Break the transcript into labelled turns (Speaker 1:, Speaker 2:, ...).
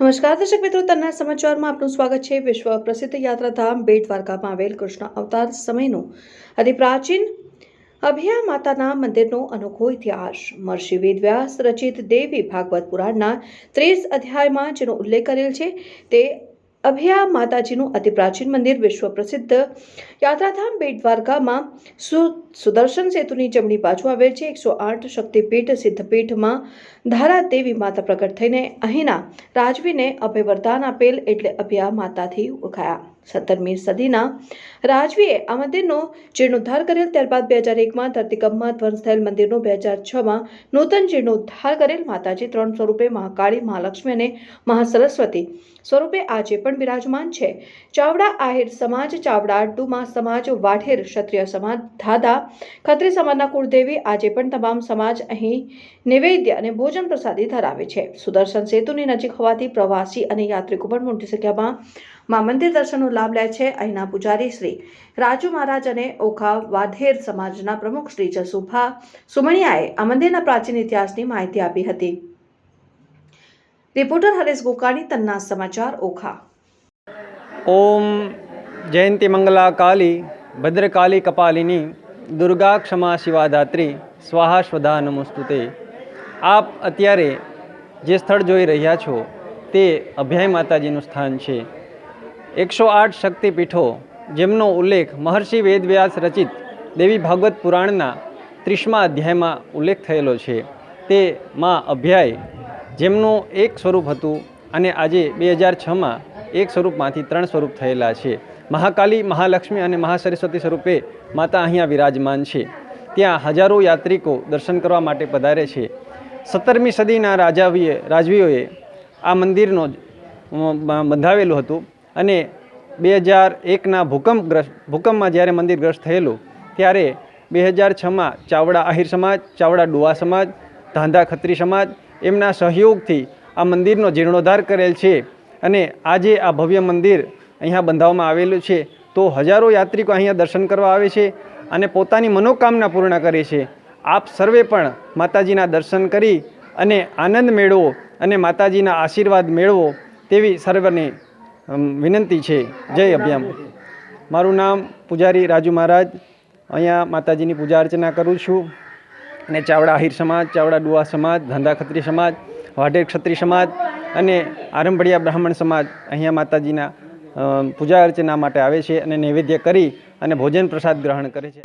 Speaker 1: નમસ્કાર, દર્શક મિત્રો, તન્ના સમાચારમાં આપનું સ્વાગત છે. વિશ્વ પ્રસિદ્ધ યાત્રાધામ બેટ દ્વારકામાં આવેલ કૃષ્ણ અવતાર સમયનું અતિ પ્રાચીન અભિયા માતાના મંદિરનો અનોખો ઇતિહાસ. મહર્ષિ વેદવ્યાસ રચિત દેવી ભાગવત પુરાણના ત્રીસ અધ્યાયમાં જેનો ઉલ્લેખ કરેલ છે, તે અભયા માતાજીનું અતિ પ્રાચીન મંદિર, વિશ્વ પ્રસિદ્ધ યાત્રાધામ બેટ દ્વારકામાં સુદર્શન સેતુની જમણી બાજુ આવેલ છે. એકસો આઠ શક્તિપીઠ સિદ્ધપીઠમાં ધારા દેવી માતા પ્રગટ થઈને અહીંના રાજવીને અભય વરદાન આપેલ એટલે અભયા માતાથી ઓળખાયા. સત્તરમી સદીના રાજવીએ આ મંદિરનો જીર્ણોદ્ધાર કરેલ. ત્યારબાદ બે હજાર એકમાં ધરતીકંપમાં ધ્વંસ થયેલ મંદિરનો બે હજાર છમાં નૂતન જીર્ણોદ્ધાર કરેલ. માતાજી ત્રણ સ્વરૂપે મહાકાળી, મહાલક્ષ્મી અને મહાસરસ્વતી સ્વરૂપે આજે પણ બિરાજમાન છે. ચાવડા આહિર સમાજ, ચાવડા ડુમા સમાજ, વાઢેર ક્ષત્રિય સમાજ, ધાધા ખત્રી સમાજના કુળદેવી આજે પણ તમામ સમાજ અહીં નૈવેદ્ય અને ભોજન પ્રસાદી ધરાવે છે. સુદર્શન સેતુની નજીક હોવાથી પ્રવાસી અને યાત્રિકો પણ મોટી સંખ્યામાં મા મંદિર દર્શનનો લાભ લે છે અહીંના પૂજારી શ્રી. રાજુ મહારાજ અને ઓખા વાધેર સમાજના પ્રમુખ શ્રી જસુભા સુમણિયાએ આ મંદિરના પ્રાચીન ઇતિહાસની માહિતી આપી હતી. રિપોર્ટર હરેશ ગોકાણી, તન્ના સમાચાર, ઓખા.
Speaker 2: ઓમ જયંતી મંગલા કાલી ભદ્રકાલી કપાલિની, દુર્ગા ક્ષમા શિવાદાત્રી, સ્વાહા સ્વધા નમોસ્તુતે આપ અત્યારે જે સ્થળ જોઈ રહ્યા છો, તે અભ્યાય માતાજીનું સ્થાન છે. એકસો આઠ શક્તિપીઠો, જેમનો ઉલ્લેખ મહર્ષિ વેદવ્યાસ રચિત દેવી ભાગવત પુરાણના ત્રીસમા અધ્યાયમાં ઉલ્લેખ થયેલો છે. તે માં અભ્યાય, જેમનું એક સ્વરૂપ હતું અને આજે બે હજાર છમાં એક સ્વરૂપમાંથી ત્રણ સ્વરૂપ થયેલા છે. મહાકાલી, મહાલક્ષ્મી અને મહાસરસ્વતી સ્વરૂપે માતા અહીંયા વિરાજમાન છે. ત્યાં હજારો યાત્રિકો દર્શન કરવા માટે પધારે છે. સત્તરમી સદીના રાજાવીએ, રાજવીઓએ આ મંદિરનો બંધાવેલું હતું. અને બે હજાર એકના ભૂકંપગ્રસ્ત ભૂકંપમાં જ્યારે મંદિરગ્રસ્ત થયેલું, ત્યારે બે હજાર છમાં ચાવડા આહિર સમાજ, ચાવડા ડુવા સમાજ, ધાંધા ખત્રી સમાજ એમના સહયોગથી આ મંદિરનો જીર્ણોદ્ધાર કરેલ છે. અને આજે આ ભવ્ય મંદિર અહીંયા બંધાવવામાં આવેલું છે. તો હજારો યાત્રિકો અહીંયા દર્શન કરવા આવે છે અને પોતાની મનોકામના પૂર્ણ કરે છે. આપ સર્વે પણ માતાજીના દર્શન કરી અને આનંદ મેળવો અને માતાજીના આશીર્વાદ મેળવો તેવી સર્વને વિનંતી છે. જય અભ્યામ મારું નામ પૂજારી રાજુ મહારાજ. અહીંયા માતાજીની પૂજા અર્ચના કરું છું. અને ચાવડા આહિર સમાજ, ચાવડા ડુઆ સમાજ, ધંધા ખત્રી સમાજ, વાઢેર ક્ષત્રિય સમાજ અને આરંભડિયા બ્રાહ્મણ સમાજ અહીંયા માતાજીના પૂજા અર્ચના માટે આવે છે અને નૈવેદ્ય કરી અને ભોજન પ્રસાદ ગ્રહણ કરે છે.